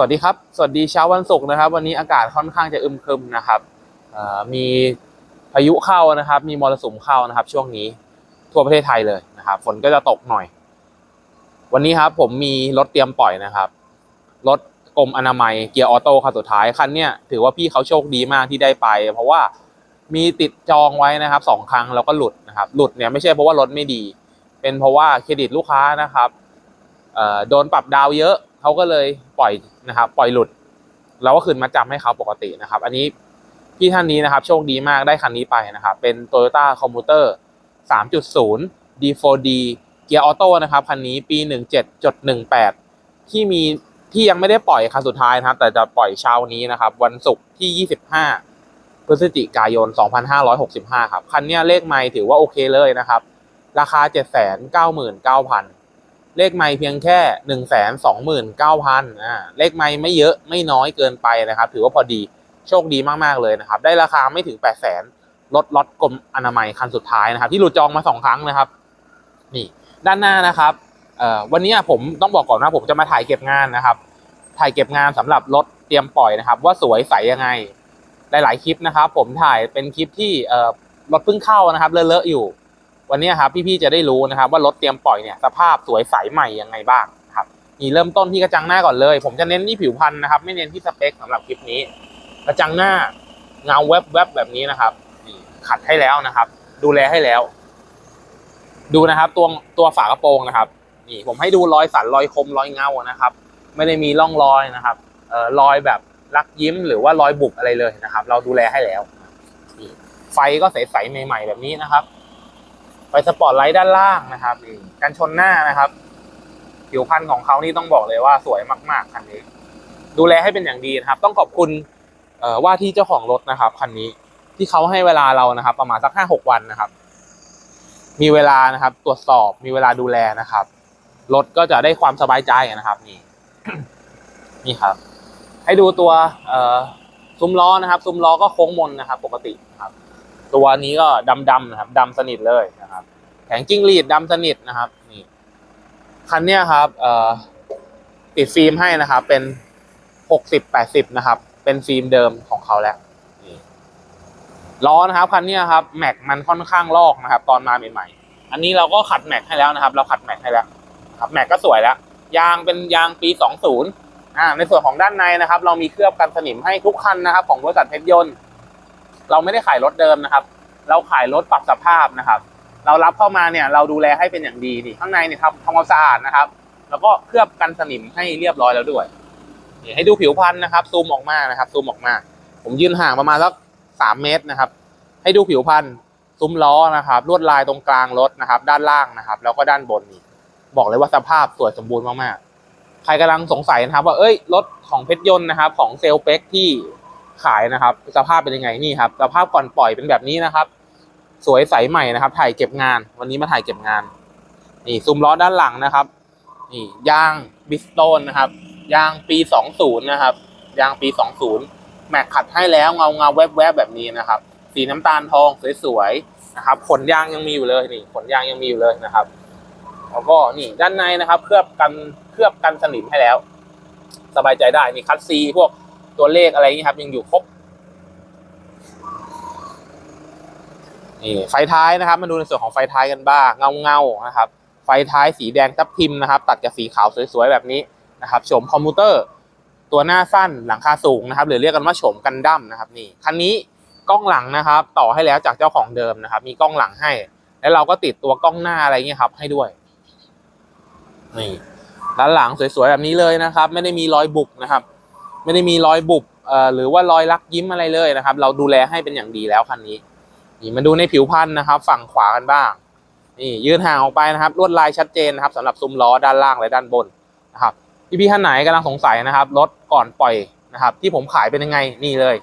สวัสดีครับ สวัสดีเช้าวันศุกร์นะครับ วันนี้อากาศค่อนข้างจะอึมครึมนะครับมีพายุเข้านะครับ มีมรสุมเข้านะครับ ช่วงนี้ทั่วประเทศไทยเลยนะครับ ฝนก็จะตกหน่อย วันนี้ครับผมมีรถเตรียมปล่อยนะครับรถกรมอนามัยเกียร์ออโต้คันสุดท้ายคันเนี้ยถือว่าพี่เขาโชคดีมากที่ได้ไป เพราะว่ามีติดจองไว้นะครับสองครั้งแล้วก็หลุดนะครับหลุดเนี่ยไม่ใช่เพราะว่ารถไม่ดี เป็นเพราะว่าเครดิตลูกค้านะครับโดนปรับดาวเยอะ เขาก็เลยปล่อยนะครับ ปล่อยหลุด เราก็คืนมาจำให้เขาปกตินะครับ อันนี้พี่ท่านนี้นะครับ โชคดีมากได้คันนี้ไปนะครับ เป็น Toyota Commuter 3.0 D4D เกียร์ออโต้นะครับคันนี้ปี 17.18 ที่มีที่ยังไม่ได้ปล่อยคันสุดท้ายนะครับ แต่จะปล่อยเช้านี้นะครับ วันศุกร์ที่ 25 พฤศจิกายน 2565 ครับ คันนี้เลขไม่ถือว่าโอเคเลยนะครับ ราคา 799,000 เลขไม่เพียงแค่129,000อ่าเลขไม่ไม่เยอะไม่น้อยเกินไปนะครับ ถือว่าพอดีโชคดีมากๆเลยนะครับ ได้ราคาไม่ถึง800,000ลดล็อตกรมอนามัยคันสุดท้ายนะครับ ที่หลุดจองมาสองครั้งนะครับ นี่ด้านหน้านะครับวันนี้ผมต้องบอกก่อนว่าผมจะมาถ่ายเก็บงานนะครับ ถ่ายเก็บงานสำหรับรถเตรียมปล่อยนะครับ ว่าสวยใสยังไง หลาย ๆ คลิปนะครับ ผมถ่ายเป็นคลิปที่รถเพิ่งเข้านะครับเลอะๆอยู่ วันนี้ครับพี่ๆจะได้รู้นะครับว่ารถเตรียมปล่อยเนี่ยสภาพสวยใสใหม่ยังไงบ้างครับนี่เริ่มต้นที่กระจังหน้าก่อนเลย ผมจะเน้นที่ผิวพรรณนะครับ ไม่เน้นที่สเปคสำหรับคลิปนี้ กระจังหน้าเงาแวบๆแบบนี้นะครับนี่ขัดให้แล้วนะครับ ดูแลให้แล้ว ดูนะครับตัวตัวฝากระโปรงนะครับนี่ผมให้ดูรอยสันรอยคมรอยเงานะครับ ไม่ได้มีร่องรอยนะครับเอ่อรอยแบบรักยิ้มหรือว่ารอยบุบอะไรเลยนะครับ เราดูแลให้แล้วนี่ไฟก็ใสๆใหม่ ๆ แบบนี้นะครับ ไฟสปอร์ตไลท์ด้านล่างนะครับนี่กันชนหน้านะครับ ผิวพรรณของเขานี่ต้องบอกเลยว่าสวยมาก ๆคันนี้ ดูแลให้เป็นอย่างดีนะครับ ต้องขอบคุณว่าที่เจ้าของรถนะครับคันนี้ที่เขาให้เวลาเรานะครับ ประมาณสักห้าหกวันนะครับ มีเวลานะครับ ตรวจสอบมีเวลาดูแลนะครับรถก็จะได้ความสบายใจนะครับ นี่ นี่ครับ ให้ดูตัวซุ้มล้อนะครับ ซุ้มล้อก็โค้งมนนะครับ ปกตินะครับ ตัวนี้ก็ดำๆนะครับดำสนิทเลยนะครับแผงจิ้งหรีดดำสนิทนะครับนี่คันเนี้ยครับเอ่อติดฟิล์มให้นะครับ เป็นหกสิบแปดสิบนะครับ เป็นฟิล์มเดิมของเขาแล้วนี่ล้อนะครับคันเนี้ยครับแม็กมันค่อนข้างลอกนะครับ ตอนมาใหม่ๆอันนี้เราก็ขัดแม็กให้แล้วนะครับ เราขัดแม็กให้แล้วครับแม็กก็สวยแล้ว ยางเป็นยางปีสองศูนย์อ่าในส่วนของด้านในนะครับ เรามีเคลือบกันสนิมให้ทุกคันนะครับ ของบริษัทเพชรยนต์ เราไม่ได้ขายรถเดิมนะครับ เราขายรถปรับสภาพนะครับ เรารับเข้ามาเนี่ยเราดูแลให้เป็นอย่างดีนี่ข้างในเนี่ยทำทำความสะอาดนะครับ แล้วก็เคลือบกันสนิมให้เรียบร้อยแล้วด้วยนี่ให้ดูผิวพรรณนะครับ ซูมออกมานะครับ ซูมออกมา ผมยืนห่างประมาณสักสามเมตรนะครับ ให้ดูผิวพรรณซุ้มล้อนะครับลวดลายตรงกลางรถนะครับ ด้านล่างนะครับ แล้วก็ด้านบนนี่บอกเลยว่าสภาพสวยสมบูรณ์มากๆใครกำลังสงสัยนะครับ ว่าเอ้ยรถของเพชรยนต์นะครับ ของเซลเป็กที่ ขายนะครับ สภาพเป็นยังไงนี่ครับ สภาพก่อนปล่อยเป็นแบบนี้นะครับ สวยใสใหม่นะครับ ถ่ายเก็บงาน วันนี้มาถ่ายเก็บงาน นี่ซุ้มล้อด้านหลังนะครับ นี่ยางบิสโตนนะครับ ยางปี 20 นะครับ ยางปี 20 แม็กขัดให้แล้วเงาเงาแวบๆบแบบนี้นะครับ สีน้ำตาลทองสวยๆนะครับ ขนยางยังมีอยู่เลยนี่ ขนยางยังมีอยู่เลยนะครับแล้วก็นี่ด้านในนะครับ เคลือบกันเคลือบกันสนิมให้แล้ว สบายใจได้นี่คัดซีพวก ตัวเลขอะไรอย่างนี้ครับ ยังอยู่ครบนี่ไฟท้ายนะครับ มาดูในส่วนของไฟท้ายกันบ้างเงาเงานะครับ ไฟท้ายสีแดงทับทิมนะครับ ตัดกับสีขาวสวยๆแบบนี้นะครับโฉมคอมพิวเตอร์ ตัวหน้าสั้นหลังคาสูงนะครับ หรือเรียกกันว่าโฉมกันดั้มนะครับนี่คันนี้กล้องหลังนะครับ ต่อให้แล้วจากเจ้าของเดิมนะครับ มีกล้องหลังให้ แล้วเราก็ติดตัวกล้องหน้าอะไรเงี้ยครับ ให้ด้วยนี่ด้านหลังสวยๆแบบนี้เลยนะครับ ไม่ได้มีรอยบุบนะครับ ไม่ได้มีรอยบุบเอ่อหรือว่ารอยลักยิ้มอะไรเลยนะครับ เราดูแลให้เป็นอย่างดีแล้วคันนี้ นี่มาดูในผิวพันธุ์นะครับ ฝั่งขวากันบ้าง นี่ยืนห่างออกไปนะครับ ลวดลายชัดเจนนะครับสำหรับซุ้มล้อด้านล่างและด้านบนนะครับพี่ๆท่านไหนกำลังสงสัยนะครับรถก่อนปล่อยนะครับ ที่ผมขายเป็นยังไงนี่เลย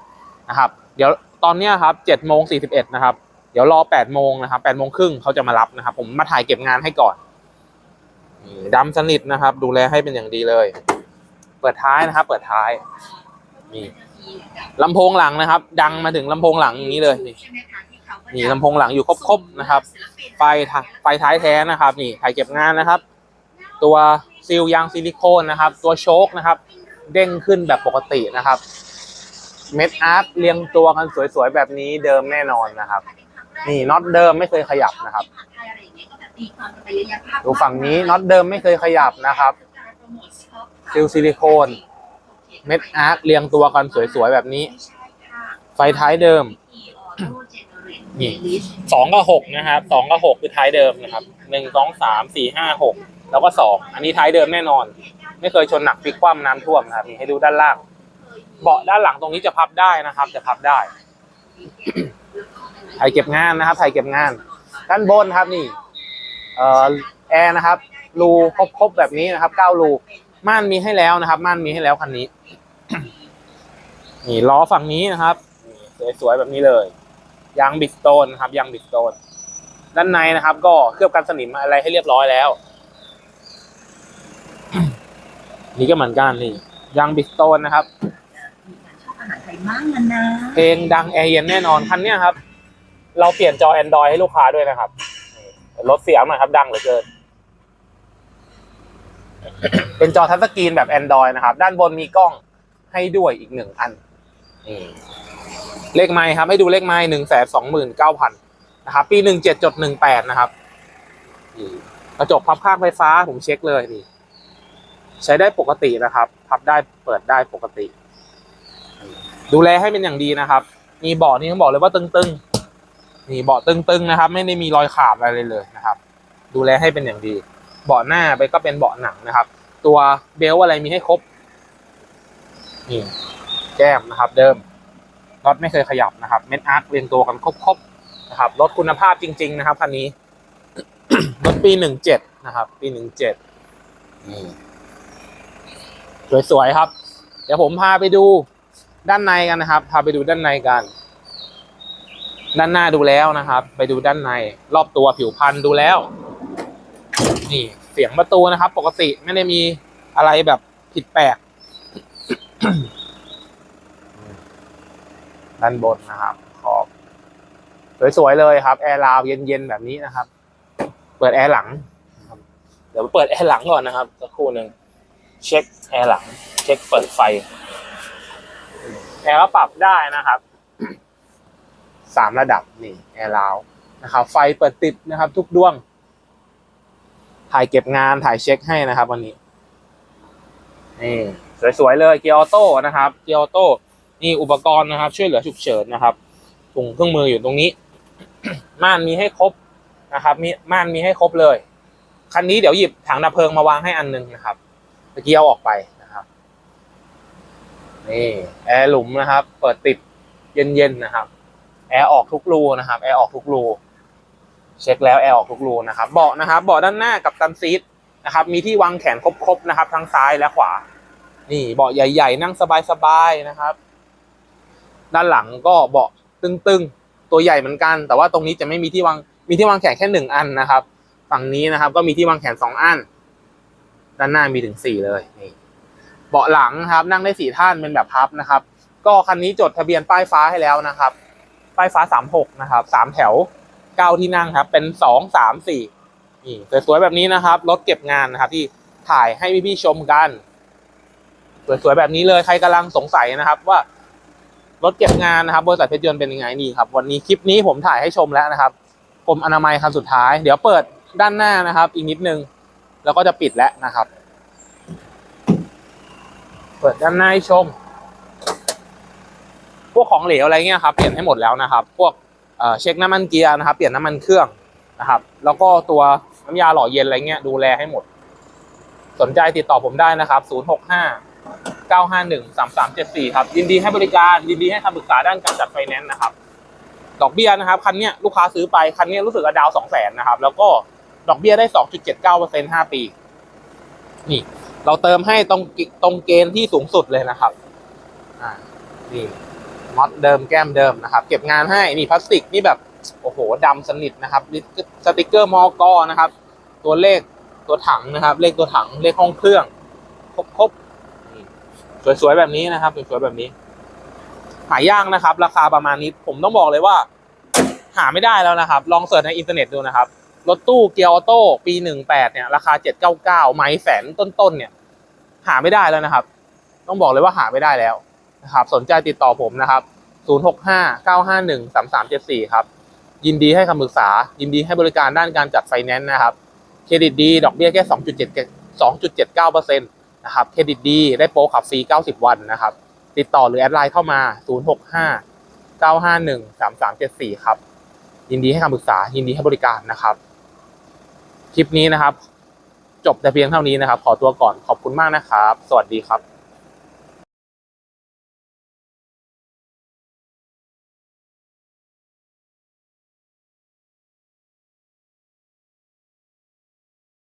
นะครับ เดี๋ยวตอนนี้ครับเจ็ดโมงสี่สิบเอ็ดนะครับเดี๋ยวรอแปดโมงนะครับแปดโมงครึ่งเขาจะมารับนะครับ ผมมาถ่ายเก็บงานให้ก่อนดำสนิทนะครับ ดูแลให้เป็นอย่างดีเลย ปิดท้ายนะครับ เปิดท้ายนี่ลำโพงหลังนะครับ ดังมาถึงลำโพงหลังอย่างนี้เลยนี่นี่ลำโพงหลังอยู่ครบๆนะครับ ไฟไฟท้ายแท้นะครับ นี่ถ่ายเก็บงานนะครับ ตัวซีลยางซิลิโคนนะครับ ตัวโชคนะครับ เด้งขึ้นแบบปกตินะครับ เม็ดอาร์ตเรียงตัวกันสวยๆแบบนี้เดิมแน่นอนนะครับ นี่น็อตเดิมไม่เคยขยับนะครับดูฝั่งนี้น็อตเดิมไม่เคยขยับนะครับ ซิลซิลิโคน เม็ดอาร์ตเรียงตัวกันสวยๆ แบบนี้ ไฟท้ายเดิม นี่สองกับหกนะครับสองกับหกคือท้ายเดิมนะครับหนึ่งสองสามสี่ห้าหกแล้วก็สองอันนี้ท้ายเดิมแน่นอน ไม่เคยชนหนักพลิกคว่ำน้ำท่วมนะครับนี่ให้ดูด้านล่างเบาะด้านหลังตรงนี้จะพับได้นะครับ จะพับได้ไถเก็บงานนะครับไถเก็บงาน ด้านบนครับนี่ เอ่อแอร์นะครับรูครบๆแบบนี้นะครับเก้ารู ม่านมีให้แล้วนะครับ ม่านมีให้แล้วคันนี้ นี่ล้อฝั่งนี้นะครับนี่สวยๆแบบนี้เลยยางบิดสโตนนะครับยางบิดสโตนด้านในนะครับ ก็เคลือบกันสนิมอะไรให้เรียบร้อยแล้ว นี่ก็เหมือนกันนี่ยางบิดสโตนนะครับอาหารไทยมากนะนะเพลงดังแอร์เย็นแน่นอนคันเนี้ยครับ เราเปลี่ยนจอ Android ให้ลูกค้าด้วยนะครับนี่ลดเสียงหน่อยครับ ดังเหลือเกิน เป็นจอทัชสกรีนแบบ Android นะครับ ด้านบนมีกล้องให้ด้วยอีกหนึ่งอันเลขไม้ครับ ให้ดูเลขไม้หนึ่งแสนสองหมื่นเก้าพันนะครับ ปีหนึ่งเจ็ดจดหนึ่งแปดนะครับกระจกพับข้างไฟฟ้าผมเช็คเลยนี่ใช้ได้ปกตินะครับ พับได้เปิดได้ปกติ ดูแลให้เป็นอย่างดีนะครับ มีเบาะนี่ต้องบอกเลยว่าตึงๆนี่เบาะตึงๆนะครับ ไม่ได้มีรอยขาดอะไรเลยนะครับ ดูแลให้เป็นอย่างดี เบาะหน้าไปก็เป็นเบาะหนังนะครับ ตัวเบลต์อะไรมีให้ครบนี่แก้มนะครับ เดิมรถไม่เคยขยับนะครับ เม็ดอาร์คเรียงตัวกันครบๆนะครับรถคุณภาพจริง ๆ นะครับคันนี้รถปีหนึ่งเจ็ดนะครับ ปีหนึ่งเจ็ดนี่สวยๆครับ เดี๋ยวผมพาไปดูด้านในกันนะครับ พาไปดูด้านในกัน ด้านหน้าดูแล้วนะครับ ไปดูด้านใน รอบตัวผิวพันธุ์ดูแล้ว นี่เสียงประตูนะครับ ปกติไม่ได้มีอะไรแบบผิดแปลกด้านบนนะครับขอบสวยๆเลยครับ แอร์ราวเย็นๆแบบนี้นะครับ เปิดแอร์หลังเดี๋ยวเปิดแอร์หลังก่อนนะครับสักครู่หนึ่งเช็คแอร์หลัง เช็คเปิดไฟ แอร์ก็ปรับได้นะครับสามระดับนี่แอร์ลาวนะครับ ไฟเปิดติดนะครับ ทุกดวง ถ่ายเก็บงานถ่ายเช็คให้นะครับวันนี้นี่สวยๆเลยเกียร์ออโต้นะครับเกียร์ออโต้นี่อุปกรณ์นะครับ ช่วยเหลือฉุกเฉินนะครับถุงเครื่องมืออยู่ตรงนี้ ม่านมีให้ครบนะครับ มีม่านมีให้ครบเลย คันนี้เดี๋ยวหยิบถังดับเพลิงมาวางให้อันหนึงนะครับเมื่อกี้เอาออกไปนะครับนี่แอร์หลุมนะครับ เปิดติดเย็นๆนะครับ แอร์ออกทุกรูนะครับ แอร์ออกทุกรู เช็คแล้วแอร์ออกทุกรูนะครับเบาะนะครับเบาะด้านหน้ากับตันซีทนะครับ มีที่วางแขนครบๆนะครับ ทั้งซ้ายและขวา นี่เบาะใหญ่ๆ นั่งสบายๆนะครับ ด้านหลังก็เบาะตึงๆ ตัวใหญ่เหมือนกัน แต่ว่าตรงนี้จะไม่มีที่วางมีที่วางแขนแค่หนึ่งอันนะครับ ฝั่งนี้นะครับ ก็มีที่วางแขนสองอัน ด้านหน้ามีถึงสี่เลยนี่เบาะหลังครับ นั่งได้สี่ท่านเป็นแบบพับนะครับ ก็คันนี้จดทะเบียนป้ายฟ้าให้แล้วนะครับ ป้ายฟ้าสามหกนะครับสามแถว เก้าที่นั่งครับ เป็นสองสามสี่นี่สวยๆแบบนี้นะครับรถเก็บงานนะครับ ที่ถ่ายให้พี่ๆชมกันสวยๆแบบนี้เลยใครกำลังสงสัยนะครับ ว่ารถเก็บงานนะครับ บริษัทเพชรยนต์เป็นยังไงนี่ครับ วันนี้คลิปนี้ผมถ่ายให้ชมแล้วนะครับกรมอนามัยคันสุดท้าย เดี๋ยวเปิดด้านหน้านะครับ อีกนิดนึง แล้วก็จะปิดแล้วนะครับ เปิดด้านหน้าให้ชม พวกของเหลวอะไรเงี้ยครับเปลี่ยนให้หมดแล้วนะครับ พวก เช็คน้ำมันเกียร์นะครับ เปลี่ยนน้ำมันเครื่องนะครับ แล้วก็ตัวน้ำยาหล่อเย็นอะไรเงี้ยดูแลให้หมด สนใจติดต่อผมได้นะครับ 065 951 3374 ครับ ยินดีให้บริการ ยินดีให้คำปรึกษาด้านการจัดไฟแนนซ์นะครับ ดอกเบี้ยนะครับ คันนี้ลูกค้าซื้อไป คันนี้รู้สึกว่าดาวสองแสนนะครับ แล้วก็ดอกเบี้ยได้ 2.79% 5 ปี นี่ เราเติมให้ตรงตรงเกณฑ์ที่สูงสุดเลยนะครับ อ่า นี่ น็อตเดิมแก้มเดิมนะครับ เก็บงานให้นี่พลาสติกนี่แบบโอ้โหดำสนิทนะครับนี่สติกเกอร์มอกอนะครับ ตัวเลขตัวถังนะครับ เลขตัวถังเลขห้องเครื่อง ครบครบสวยๆแบบนี้นะครับสวยๆแบบนี้ หายากนะครับ ราคาประมาณนี้ผมต้องบอกเลยว่า หาไม่ได้แล้วนะครับ ลองเสิร์ชในอินเทอร์เน็ตดูนะครับรถตู้เกียร์ออโต้ปีหนึ่งแปดเนี่ย ราคาเจ็ดเก้าเก้าไม้แสนต้นๆเนี่ย หาไม่ได้แล้วนะครับ ต้องบอกเลยว่าหาไม่ได้แล้ว นะครับสนใจติดต่อผมนะครับ 0659513374 ครับ ยินดีให้คำปรึกษา ยินดีให้บริการด้านการจัดไฟแนนซ์นะครับ เครดิตดี ดอกเบี้ยแค่ 2.7 2.79%นะครับ เครดิตดี ได้โปรขับฟรี 90 วันนะครับ ติดต่อหรือแอดไลน์เข้ามา 065 951 3374 ครับ ยินดีให้คำปรึกษา ยินดีให้บริการนะครับ คลิปนี้นะครับ จบแต่เพียงเท่านี้นะครับ ขอตัวก่อน ขอบคุณมากนะครับ สวัสดีครับ